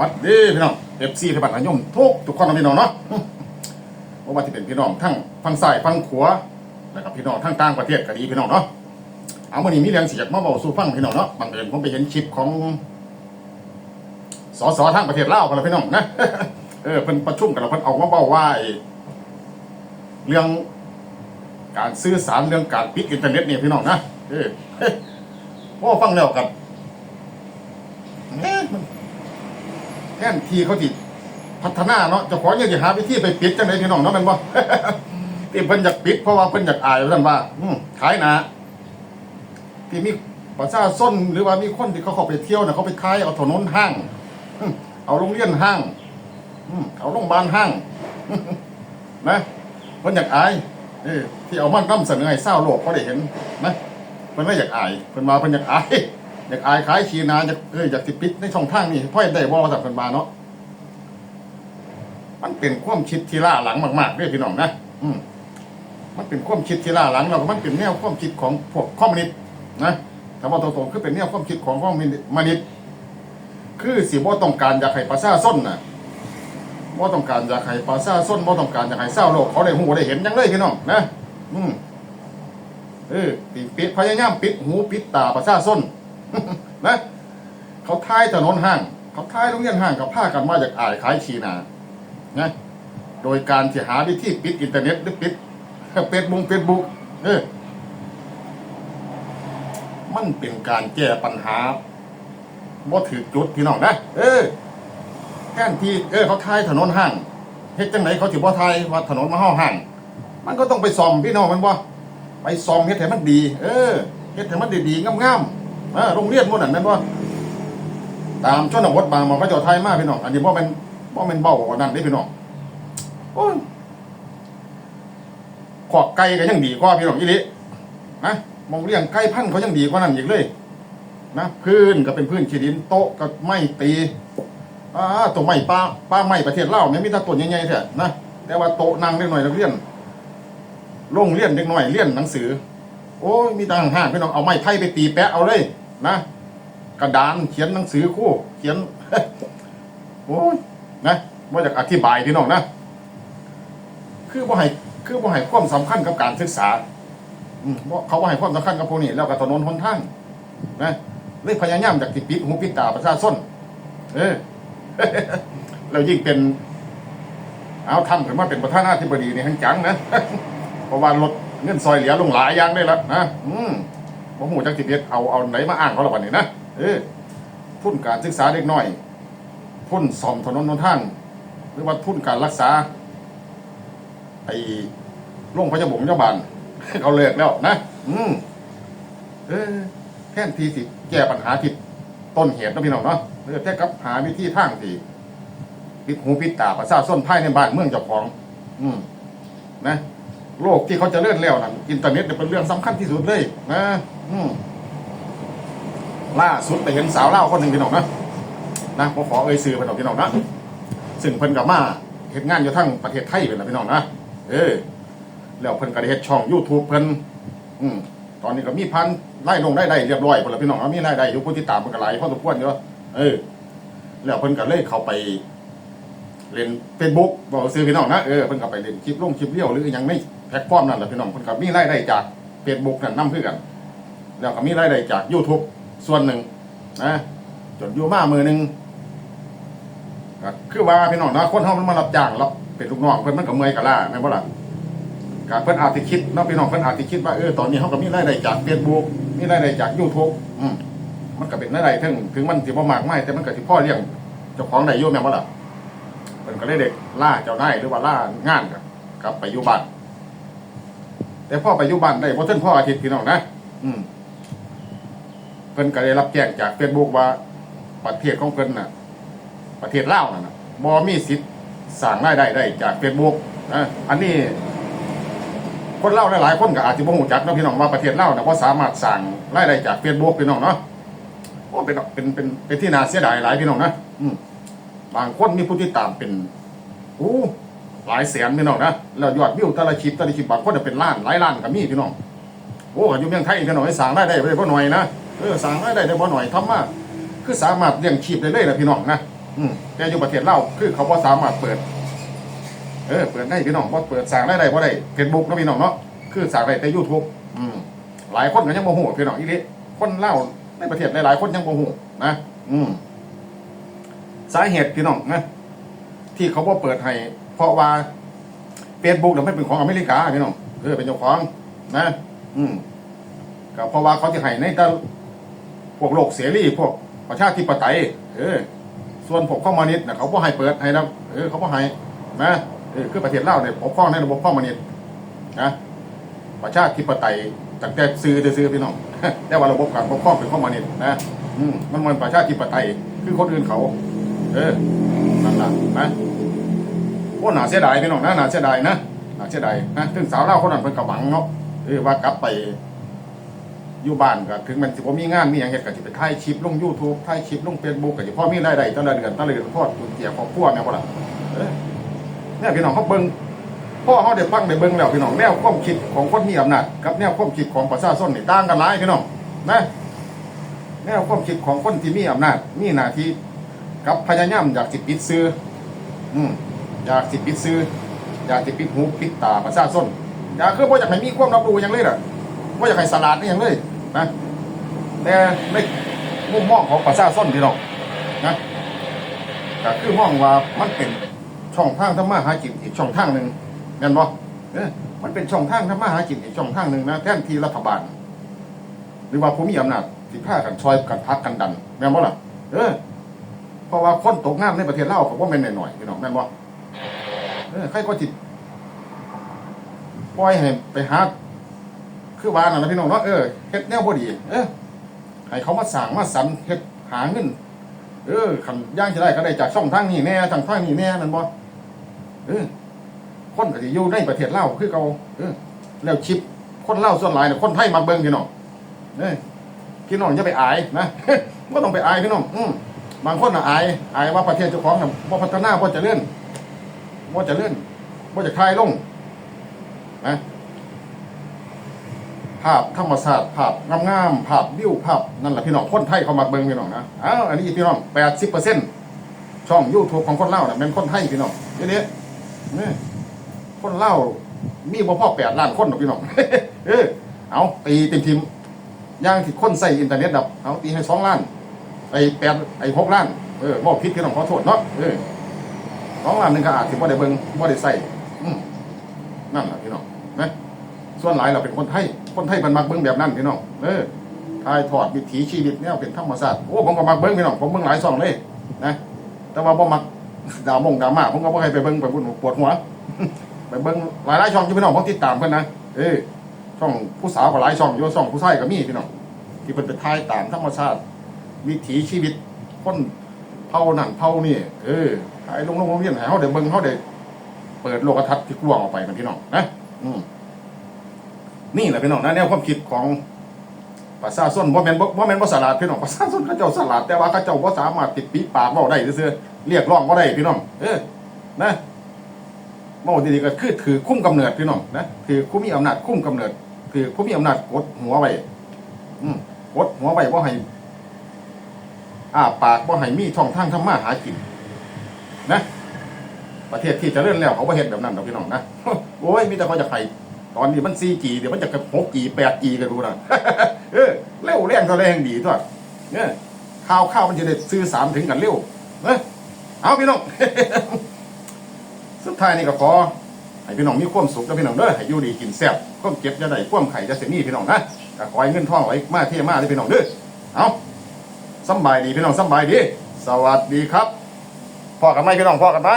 วัดดีพี่น้องเอฟซีที่บัตรนิยมทุกทุกคนนะพี่น้องเนาะว่าว่าที่เป็นพี่น้องทั้งฝั่งซ้ายฝั่งขวาแล้วก็พี่น้องทั้งต่างประเทศก็ดีพี่น้องเนาะเอาวันนี้มีเรื่องเสียกมาบอกสู่ฟังพี่น้องเนาะบังเอิญผมไปเห็นคลิปของสสทั้งประเทศลาวกันแล้วพี่น้องนะเออเพิ่นประชุมกันแล้วเพิ่นเอามาเบาว่าไอ้เรื่องการสื่อสารเรื่องการปิดอินเทอร์เน็ตเนี่ยพี่น้องนะเออพอฟังแล้วกันเอ๊ะมัน แท่นทีเขาจิพัฒนาเนาะจะขออยากจะหาวิธีไปปิดจังไดพี่น้องเนาะม่นบ่ที่เพิ่นอยากปิดเพราะว่าเพิ่นอยากอายว่านว่าอืขายหนาที่มีประชาชนหรือว่ามีคนที่เขาเข้าไปเที่ยวน่ะเขาไปขายเอาถนนห้างเอาโรงเรียนห้างเอาโรงพยาบาลห้างนะเพิ่นอยากอายที่เอามันนำเสนอให้ชาโลกเขาได้เห็นนะเพิ่นว่อยากอายเพิ่นว่าเพิ่นอยากอาย อยากอายขายชีนาอยากเอออยากสิปิดในช่องทางนี่พ่อยได้บ่ว่าซั่นเพิ่นว่าเนาะมันเป็นความคิดที่ล่าหลังมากๆเด้อพี่น้องนะอืมมันเป็นความคิดที่ล่าหลังแล้วก็มันเป็นแนวความคิดของพวกคอมมิวนิสต์นะถ้าว่าตรงๆคือเป็นแนวความคิดของคอมมิวนิสต์คือสิบ่ต้องการอยากให้ประชาชนน่ะบ่ต้องการอยากให้ประชาชนบ่ต้องการอยากให้ชาโลกเขาได้หูได้เห็นยังเลยพี่น้องนะ อืมเออปิดปิดพยายามปิดหูปิดตาประชาชน นะเขาท้ายถนนห้าง เขาท้ายโรงเรียนห้างกับผ้ากันว่าอยากอายขายชีนานะโดยการที่หาวิธีปิดอินเทอร์เน็ตหรือปิดเฟซบุ๊กเฟซบุ๊กเออมันเป็นการแก้ปัญหาบ่ถือจุดพี่น้องนะเออแทนที่เออเขาทายถนนห้างเฮ็ดจังไหนเขาสิบ่ทายว่าถนนมาห้าห้าง มันก็ต้องไปซ่อมพี่น้องมันบ่ไปซ่อมเฮ็ดให้มันดี เออเฮ็ดให้มันดีๆงามๆ ออโรงเรียนพวกนั้นแม่นบ่ตามชนบทบางหมองก็เจ้าไทยมากพี่น้องอันนี้บ่แม่นบ่แม่นเบ้าอันนั้นเด้พี่น้องโอ้ยขอกไก่ก็ยังดีกว่าพี่น้องอีหลีนะมองเลี้ยงไก่พันธุ์เขายังดีกว่านั้นอีกเลยนะพื้นก็เป็นพื้นขี้ดินโต๊ะก็ไม่ตีอ่าตัวใหม่ป้าป้าใหม่ประเทศลาวเนี่ยมีแต่ตัวใหญ่ๆแท้นะแต่ว่าโต๊ะนั่งเล็กหน่อยนักเรียนโรงเรียนเด็กหน่อยเรียนหนังสือ โอ้ยมีต่างห้างพี่น้องเอาไม้ไผ่ไปตีแปะเอาเลย นะ กระดานเขียนหนังสือคู่เขียนโอ้ยนะว่าจะอธิบายพี่น้องนะคือว่าให้คือว่าให้ความสำคัญกับการศึกษาอืมเขาว่าให้ความสำคัญกับพวกนี้แล้วกับถนนหนทางนะเลยพยายามจากติปิดหูปิดตาประชาชนเออแล้วยิ่งเป็น เอาทำขึ้นมาเป็นประธานาธิบดีในทั้งจังนะเพราะว่าลดเงินซอยเหลือลงหลายอย่างได้แล้วนะอืม ผมหูจักสิเพ็ดเอาเอาไหนมาอ้างเขาละวันนี้นะเออทุนการศึกษาเด็กน้อย ทุนซ่อมถนนหนทาง หรือว่าทุนการรักษา ไอ้โรงพยาบาลพยาบาลเขาเลิกแล้วนะ อืมเออแทนที่สิแก้ปัญหาที่ต้นเหตุนะพี่น้องเนาะเออแค่กับหาวิธีทางที่ปิดหูปิดตาประชาชนภายในบ้านเมืองเจ้าของ อืมนะโลกที่เขาจะเลื่อนแล้วนั่นอินเทอร์เน็ตเนี่ยเป็นเรื่องสำคัญที่สุดเลยนะ ล่าสุดไปเห็นสาวเล่าคนหนึ่งพี่น้องนะนะผมขอเอ่ยซื้อไปหน่อยพี่น้องนะซึ่งเพิ่นกับมาเห็นงานอยู่ทั้งประเทศไทยเป็นนะพี่น้องนะเออแล้วเพิ่นก็ได้เฮ็ดช่อง YouTube เพิ่นอืมตอนนี้ก็มีพันไล่ลงได้ได้เรียบร้อยพุ่นละพี่น้องแล้วมีรายได้อยู่ผู้ติดตามเพิ่นก็หลายพอสมควรอยู่เออ แล้วเพิ่นก็เลยเข้าไปเล่น Facebook บอกซื้อพี่น้องนะเออเพิ่นก็ไปเล่นคลิปลงคลิปเลี้ยวหรือหยังในแพลตฟอร์มนั่นแหละพี่น้องเพิ่นก็มีรายได้จาก Facebook นั่นนำคือกัน แล้วก็มีรายได้จาก YouTube ส่วนหนึ่งนะจนอยู่มามือหนึ่งก็คือว่าพี่น้องนะคนเฮามันมารับจ้างรับเป็นลูกน้องเพิ่นมันก็เมื่อยก็ล้าแม่นบ่ล่ะก็เพิ่นอาจสิคิดเนาะพี่น้องเพิ่นอาจสิคิดว่าเออตอนนี้เขาก็มีรายได้จาก Facebook มีรายได้จาก YouTube อืมมันก็เป็นรายได้ถึงถึงมันสิบ่มากมายแต่มันก็สิพอเลี้ยงเจ้าของได้อยู่แม่นบ่ล่ะเพิ่นก็เลยเด็กล่าเจ้านายหรือว่าล่างานกับกลับไปอยู่บ้านแต่พ่อไปอยู่บ้านได้บ่ทันพ่ออาทิตย์พี่น้องนะอืม พิ่นก็ได้รับแจ้งจาก Facebook ว่าประเทศของเพิ่นน่ะ ประเทศลาวนั่นน่ะบ่มีสิทธิ์สร้างรายได้ได้จาก Facebook นะอันนี้ คนเล่าหลายๆคนก็อาจจะบ่ฮู้จักเนาะพี่น้องว่าประเทศลาวน่ะบ่สามารถสร้างรายได้จาก Facebook พี่น้องเนาะโอ้เป็นเป็นเป็นเป็นที่น่าเสียดายหลายพี่น้องนะอืมบางคนมีผู้ติดตามเป็นอู้หลายแสนพี่น้องนะแล้วยอดวิวแต่ละคลิปแต่ละคลิปบางคนน่ะเป็นล้านหลายล้านก็มีพี่น้องโอ้อยู่เมืองไทยพี่น้องให้สร้างรายได้ได้บ่หน่อยนะ เออสร้างได้ได้บ่หน่อยทำมาคือสามารถเลี้ยงชีพได้เลยนะพี่น้องนะอืมแต่อยู่ประเทศเลาคือเขาบ่สามารถเปิด เออเปิดได้พี่น้องบ่เปิดสร้างรายได้บ่ได้ Facebook เนะพี่น้องเนาะคือสร้างได้แต่ YouTube อืมหลายคนก็ยังบ่ฮู้พี่น้องอีลีคนเลาในประเทศหลายๆคนยังบ่ฮู้นะอืมสาเหตุพี่น้องนะที่เขาบ่เปิดให้เพราะว่า Facebook เนี่ยไม่เป็นของอเมริกาพี่น้องเออเป็นเจ้าของนะ อืมก็เพราะว่าเขาจะให้ในแต่ พวกโลกเสรีพวกประชาธิปไตย เออ ส่วนพวกข้อมานิดนะเขาบ่ให้เปิดให้นะเออเขาบ่ให้นะเออคือประเทศลาวเนี่ยปกครองในระบบข้อมานิดนะประชาธิปไตยตั้งแต่ซื้อแต่ซื้อพี่น้องแต่ว่าระบบการปกครองเป็นข้อมานิดนะอืมมันมันประชาธิปไตยคือคนอื่นเขา เออนั่นล่ะนะโอ้หนาเสียดายพี่น้องนะหนาเสียดายนะหนาเสียดายนะถึงสาวเล่าคนนั้นเพิ่นก็หวังเนาะเออว่ากลับไป อยู่บ้านก็ถึงมันสิบ่มีงานมีหยังเฮ็ดก็สิไปถ่ายคลิปลง YouTube ถ่ายคลิปลง Facebook ก็สิพอมีรายได้แต่ละเดือนแต่ละเดือนพอจุนเจียครอบครัวแม่นบ่ล่ะเออเนี่ยพี่น้องเขาเบิ่งพ่อเขาได้ฟังได้เบิ่งแล้วพี่น้องแนวความคิดของคนมีอำนาจกับแนวความคิดของประชาชนนี่ต่างกันหลายพี่น้องนะแนวความคิดของคนที่มีอำนาจมีหน้าที่กับพยายามอยากสิปิดซื้ออืมอยากสิปิดซื้ออยากสิปิดหูปิดตาประชาชนอยากคือบ่อยากให้มีความรับรู้หยังเลยล่ะ ว่าอยากให้สลาดนี่อย่างเลยนะแต่ในมุมมองของประชาชนพี่น้องนะก็คือมองว่ามันเป็นช่องทางทำมาหากินอีกช่องทางหนึ่งเห็นบ่เออมันเป็นช่องทางทำมาหากินอีกช่องทางหนึ่งนะแทนที่รัฐบาล หรือว่าผู้มีอำนาจที่พากันช่วยกันพักกันดันแม่นบ่ล่ะเออเพราะว่าคนตกงานในประเทศเล่าวก็บ่แม่นหน้อยพี่น้องแม่นบ่เออใครก็จิปล่อยให้ไปหา คือว่านั่นนะพี่น้องเนาะเออเฮ็ดแนวบ่ดี เออให้เขามาสั่งมาสรรเฮ็ดหาเงินเออคันย่างจะได้ก็ได้จากช่องทางนี้แน่ทางทางนี้แน่นั่นบ่เออคนก็สิอยู่ในประเทศลาวคือเก่าเออ แล้วชิปคนลาวส่วนหลายเนี่ยคนไทยมาเบิ่งพี่น้องเออพี่น้องอย่าไปอายนะบ่ต้องไปอายพี่น้องอืบางคนน่ะอายอายว่าประเทศเจ้าของน่ะบ่พัฒนาบ่เจริญบ่เจริญบ่จะคลายลงนะ ภาพธรรมศาสตร์ภาพงามๆภาพวิวภาพนั่นแหละพี่น้องคนไทยเขามาเบิ่งพี่น้องนะอ้าวอันนี้พี่น้องแปดสิบเปอร์เซ็นต์ช่องยูทูบของคนเล่าวน่ะเป็นคนไทยพี่น้องเดี๋ยวนี้นี่คนเล่ามีบ่พ่อแปดล้านคนหรอกพี่น้องเออเอาตีเต็มทีมย่างที่คนใส่อินเทอร์เน็ตดับเอาตีให้สองล้านไอ้แปดไอ้หกล้านเออบอกผิดพี่น้องขอโทษเนาะเออสองล้านหนึ่งก็อาจจะบ่ได้เบิ่งบ่ได้ใส่นั่นแหละพี่น้องนะ ส่วนหลายเราเป็นคนไทย คนไทยมันมักเบิ้งแบบนั้นพี่น้อง เออถ่ายทอดวิถีชีวิตเนี่ยเป็นธรรมชาติโอ้ผมก็มักเบิ้งพี่น้อง ผมเบิ้งหลายช่องเลยนะ แต่ว่าบ่มักดาวมงดราม่าผมก็บ่ให้ไปเบิ้งไปบุญปวดหัว ไปเบิ้งหลายหลายช่องที่พี่น้องผมติดตามเพิ่อนนะ เออ ช่องผู้สาวก็หลายช่องอยู่ช่องผู้ชายก็มีพี่น้อง ที่เพิ่นไปถ่ายตามธรรมชาติ วิถีชีวิตคนเผ่านั่นเผานี่ เออถ่ายลงลงโรงเรียนให้เฮาได้เบิ่งเฮาได้เปิดโลกทัศน์ที่กว้างออกไปกันพี่น้องนะ อืม นี่แหละพี่น้องนะแนวความคิดของประชาชนบ่แมนบ่บ่แม่นบ่สลาดพี่น้องประชาชนเขาเจ้าสลาดแต่ว่าเขาเจ้าบ่สามารถติดปีปากว้าได้ซื่อเรียกร้องบ่ได้พี่น้องเออนะเว้ดีๆก็คือถือคุ้มกำเนิดพี่น้องนะถือผู้มีอำนาจคุ้มกำเนิดถือผู้มีอำนาจกดหัวไว้อืมกดหัวไว้บ่ให้อ้าปากบ่ให้มีช่องทางทำมาหากินนะประเทศที่จะเจริญแล้วเขาบ่เฮ็ดแบบนั้นดอกพี่น้องนะโอ้ยมีแต่เขาจะให้ ตอนนี้มัน 4G เดี๋ยวมันจะกับ 6G 8G กันดูนะเออเร็วแรงเท่าแรงดีทั่วเนี่ยข่าวข่าวมันจะได้ซื้อสารถึงกันเร็วเออเอาพี่น้องสุดท้ายนี่ก็ขอให้พี่น้องมีความสุขนะพี่น้องเด้อให้อยู่ดีกินแซ่บความเก็บจะได้ความไข่จะเสียนี่พี่น้องนะก็ขอให้เงินทองไว้มาเที่ยมาเลยพี่น้องเด้อเอาสบายดีพี่น้องสบายดี สวัสดีครับพ่อกันไหมพี่น้องพ่อกันไหม